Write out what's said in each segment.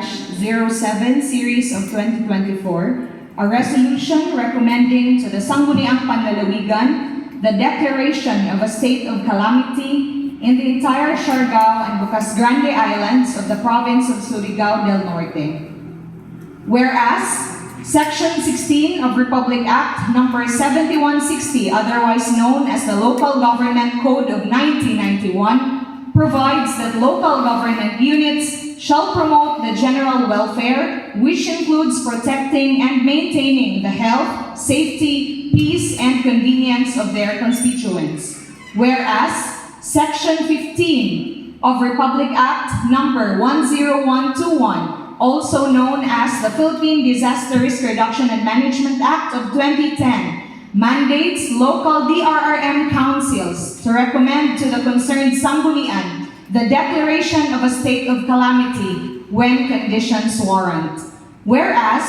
24-07 series of 2024, a resolution recommending to the Sangguniang Panlalawigan the declaration of a state of calamity in the entire Siargao and Bocas Grande Islands of the province of Surigao del Norte. Whereas, Section 16 of Republic Act Number 7160, otherwise known as the Local Government Code of 1991, provides that local government units shall promote the general welfare, which includes protecting and maintaining the health, safety, peace, and convenience of their constituents. Whereas, Section 15 of Republic Act Number 10121 also known as the Philippine Disaster Risk Reduction and Management Act of 2010, mandates local DRRM councils to recommend to the concerned Sanggunian the declaration of a state of calamity when conditions warrant. Whereas,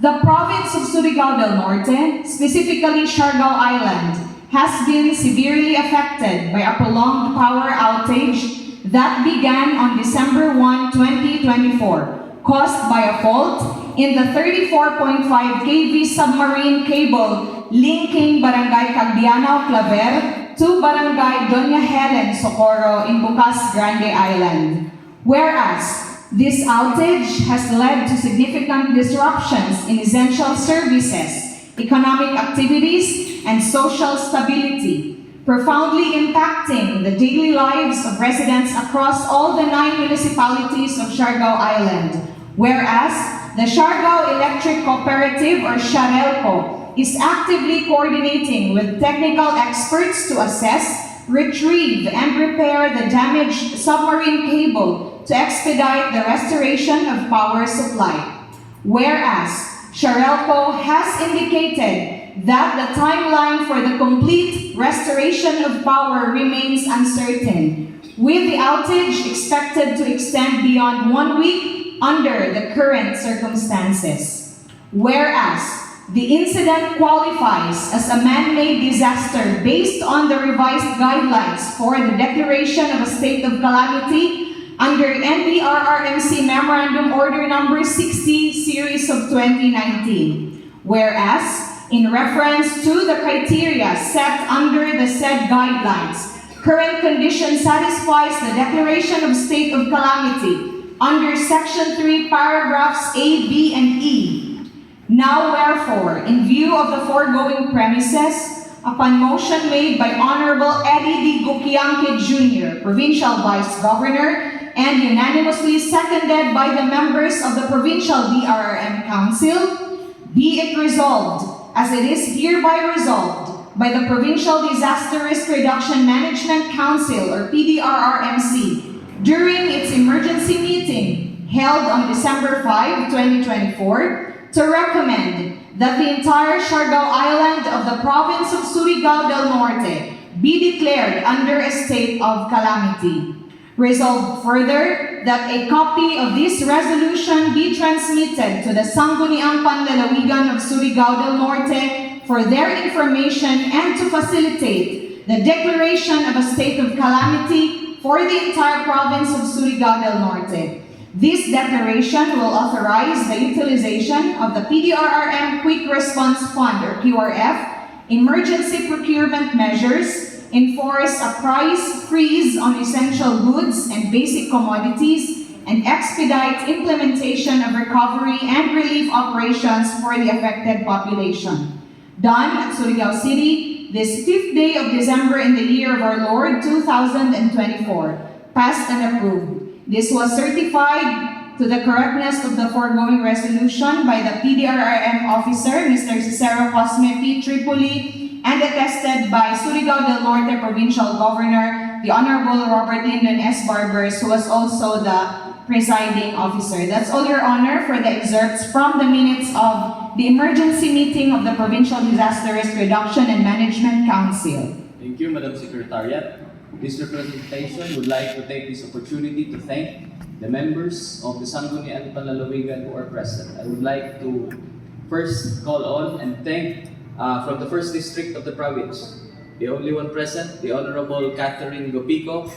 the province of Surigao del Norte, specifically Siargao Island, has been severely affected by a prolonged power outage that began on December 1, 2024, caused by a fault in the 34.5 kV submarine cable linking Barangay Cagdiano, Claver to Barangay Doña Helen, Socorro in Bocas Grande Island. Whereas, this outage has led to significant disruptions in essential services, economic activities, and social stability, profoundly impacting the daily lives of residents across all the nine municipalities of Siargao Island. Whereas, the Siargao Electric Cooperative or Siarelco is actively coordinating with technical experts to assess, retrieve, and repair the damaged submarine cable to expedite the restoration of power supply. Whereas, Siarelco has indicated that the timeline for the complete restoration of power remains uncertain, with the outage expected to extend beyond one week under the current circumstances. Whereas, the incident qualifies as a man-made disaster based on the revised guidelines for the declaration of a state of calamity under NDRRMC Memorandum Order Number 60 Series of 2019. Whereas, in reference to the criteria set under the said guidelines, current condition satisfies the declaration of state of calamity under Section 3, paragraphs A, B, and E. Now wherefore, in view of the foregoing premises, upon motion made by Honorable Eddie D. Gukianke Jr., Provincial Vice Governor, and unanimously seconded by the members of the Provincial DRRM Council, be it resolved, as it is hereby resolved, by the Provincial Disaster Risk Reduction Management Council, or PDRRMC, during its emergency meeting held on December 5, 2024, to recommend that the entire Siargao Island of the province of Surigao del Norte be declared under a state of calamity. Resolved further that a copy of this resolution be transmitted to the Sangguniang Panlalawigan of Surigao del Norte for their information and to facilitate the declaration of a state of calamity for the entire province of Surigao del Norte. This declaration will authorize the utilization of the PDRRM Quick Response Fund or QRF emergency procurement measures, enforce a price freeze on essential goods and basic commodities, and expedite implementation of recovery and relief operations for the affected population. Done at Surigao City, this fifth day of December in the year of our Lord 2024, passed and approved. This was certified to the correctness of the foregoing resolution by the PDRRM officer, Mr. Cicero Cosme P. Tripoli, and attested by Surigao del Norte Provincial Governor, the Honorable Robert Lyndon S. Barbers, who was also the presiding officer. That's all, Your Honor, for the excerpts from the minutes of the emergency meeting of the Provincial Disaster Risk Reduction and Management Council. Thank you, Madam Secretariat. This representation would like to take this opportunity to thank the members of the Sangguniang Panlalawigan who are present. I would like to first call on and thank uh, from the first district of the province, the only one present, the Honorable Catherine Gopico,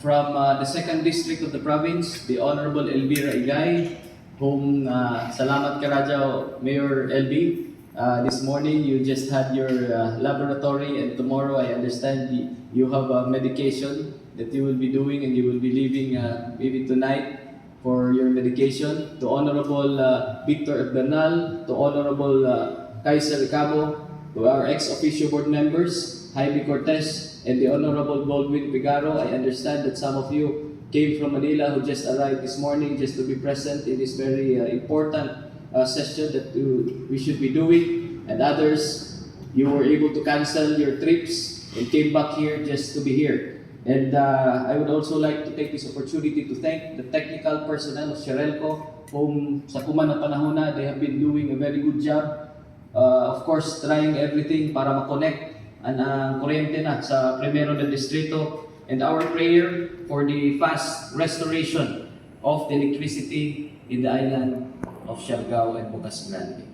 from uh, the second district of the province, the Honorable Elvira Igay, whom uh, salamat ka Rajaw, Mayor LB. Uh, this morning you just had your uh, laboratory and tomorrow I understand y- you have a medication that you will be doing and you will be leaving uh, maybe tonight for your medication. To Honorable uh, Victor Bernal, to Honorable uh, Kaiser Cabo, to our ex-officio board members, Jaime Cortez, and the Honorable Baldwin Figaro. I understand that some of you came from Manila who just arrived this morning just to be present in this very uh, important uh, session that uh, we should be doing. And others, you were able to cancel your trips and came back here just to be here. And uh, I would also like to take this opportunity to thank the technical personnel of Sherelco, whom sa kuman na panahon na, they have been doing a very good job. Uh, of course, trying everything para makonect ang ang kuryente na sa primero na distrito. And our prayer for the fast restoration of the electricity in the island of Siargao and Grande.